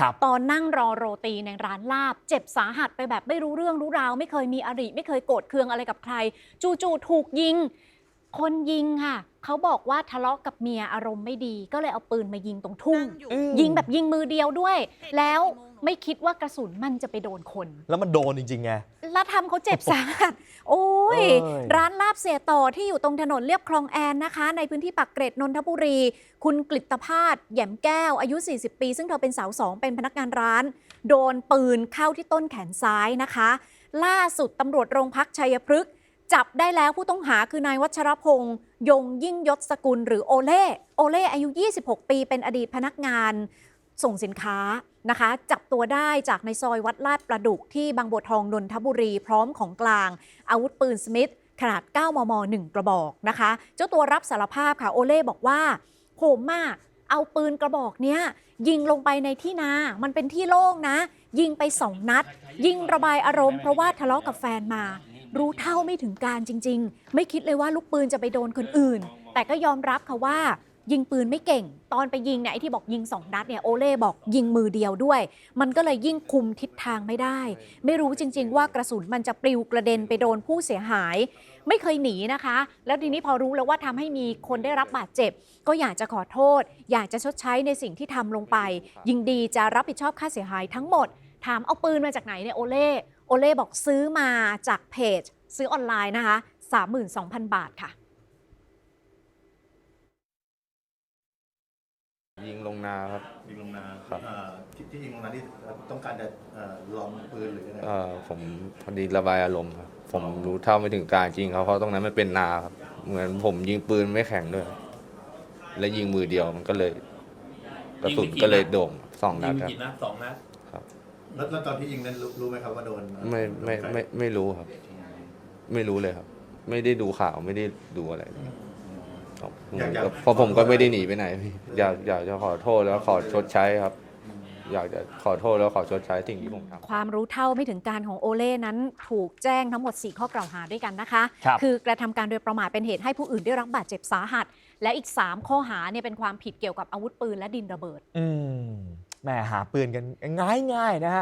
ครับตอนนั่งรอโรตีในร้านลาบ เจ็บสาหัสไปแบบไม่รู้เรื่องรู้ราว ไม่เคยมีอริไม่เคยโกรธเคืองอะไรกับใคร จู่ๆถูกยิง คนยิงค่ะ เขาบอกว่าทะเลาะกับเมียอารมณ์ไม่ดี ก็เลยเอาปืนมายิงตรงทุ่งอืมยิงแบบยิงมือเดียวด้วย แล้วไม่คิดว่ากระสุนมันจะไปโดนคน แล้วมันโดนจริงๆไง แล้วทำเขาเจ็บสาหัสโอ้ย เอ้ย ร้านลาบเสียต่อที่อยู่ตรงถนนเรียบคลองแอนนะคะ ในพื้นที่ปักเกร็ดนนทบุรี คุณกฤตภาสแหย่มแก้วอายุ 40 ปี ซึ่งเธอเป็นสาวสองเป็นพนักงานร้าน โดนปืนเข้าที่ต้นแขนซ้ายนะคะ ล่าสุดตำรวจโรงพักชัยพฤกษ์จับได้แล้วผู้ต้องหาคือนายวัชรพงษ์ยงยิ่งยศสกุลหรือโอเล่โอเล่อายุ 26 ปีเป็นอดีตพนักงาน ส่งสินค้านะคะ จับตัวได้จากในซอยวัดลาดประดุกที่บางบัวทองนนทบุรีพร้อมของกลาง อาวุธปืนสมิธขนาด 9 มม 1 กระบอกนะคะ เจ้าตัวรับสารภาพค่ะ โอเล่บอกว่าผมอะเอาปืนกระบอกเนี้ยยิงลงไปในที่นา มันเป็นที่โล่งนะ ยิงไปสองนัด ยิงระบายอารมณ์เพราะว่าทะเลาะกับแฟนมา รู้เท่าไม่ถึงการจริง ๆ ไม่คิดเลยว่าลูกปืนจะไปโดนคนอื่น แต่ก็ยอมรับค่ะว่า ยิงปืนไม่เก่ง ตอนไปยิงเนี่ยไอ้ที่บอกยิงสองนัดเนี่ยโอเล่บอกยิงมือเดียวด้วย มันก็เลยยิ่งคุมทิศทางไม่ได้ ไม่รู้จริง ๆ ว่ากระสุนมันจะปลิวกระเด็นไปโดนผู้เสียหาย ไม่เคยหนีนะคะ แล้วทีนี้พอรู้แล้วว่าทำให้มีคนได้รับบาดเจ็บ ก็อยากจะขอโทษ อยากจะชดใช้ในสิ่งที่ทำลงไป ยิงดีจะรับผิดชอบค่าเสียหายทั้งหมด ถามเอาปืนมาจากไหนเนี่ยโอเล่โอเล่บอกซื้อมาจากเพจ ซื้อออนไลน์นะคะ32,000 บาทค่ะ ยิงลง นาครับ ยิงลงนาครับเอ่อที่ที่ยิงลงนาที่ต้องการจะเอ่อลองปืนหรือยังไงเอ่อผมพอดีระบายอารมณ์ครับ ผมรู้เท่าไม่ถึงการจริงเขาเพราะตรงนั้นมันเป็นนาครับ เหมือนผมยิงปืนไม่แข็งด้วยครับและยิงมือเดียวมันก็เลย กระสุนก็เลยโด่งสองนัดยิงครับ กี่นัดสองนัดครับแล้วแล้วตอนที่ยิงนั้นรู้รู้ไหมครับว่าโดนไม่ไม่โดนใครไม่ไม่รู้ครับ ไม่รู้เลยครับ ไม่ได้ดูข่าวไม่ได้ดูอะไรเลยครับ อยากอยากเพราะผมก็ไม่ได้หนีไปไหนพี่อยากอยากจะขอโทษแล้วขอชดใช้ครับ อยากจะขอโทษแล้วขอชดใช้สิ่งที่ผมทำ ความรู้เท่าไม่ถึงการของโอเล่นั้นถูกแจ้งทั้งหมด 4 ข้อกล่าวหาด้วยกันนะคะครับอกระทำการโดยประมาทเป็นเหตุให้ผู้อื่นได้รับบาดเจ็บสาหัส และอีก 3 ข้อหาเนี่ยเป็นความผิดเกี่ยวกับอาวุธปืนและดินระเบิด อืมแหม่หาปืนกันง่ายๆนะฮะ